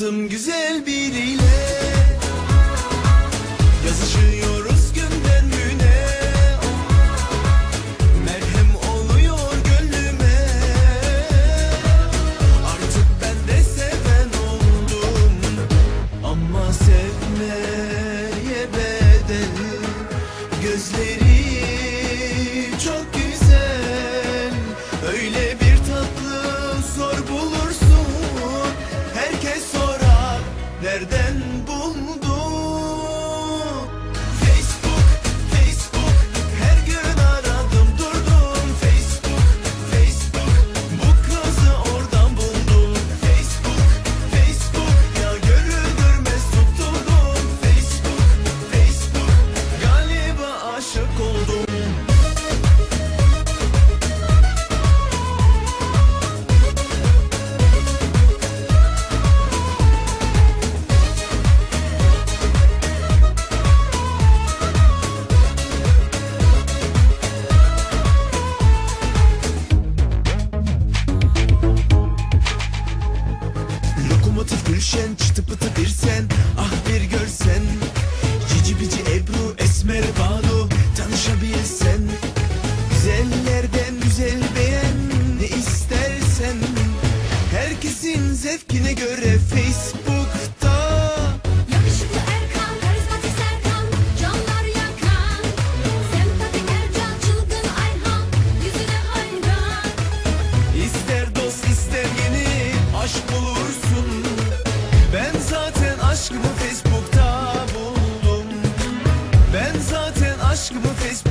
Tanıştım güzel biriyle. Yazışıyoruz günden güne. Merhem oluyor gönlüme. Artık ben de seven oldum. Ama sevmeye bedel. Gözleri çok nereden buldun Gülşen çıtı pıtı bir sen Ah bir görsen. Cici bici Ebru Esmer Banu Tanışabilsen. Güzellerden güzel beğen Ne istersen. Herkesin zevkine göre Facebook'ta que você espera.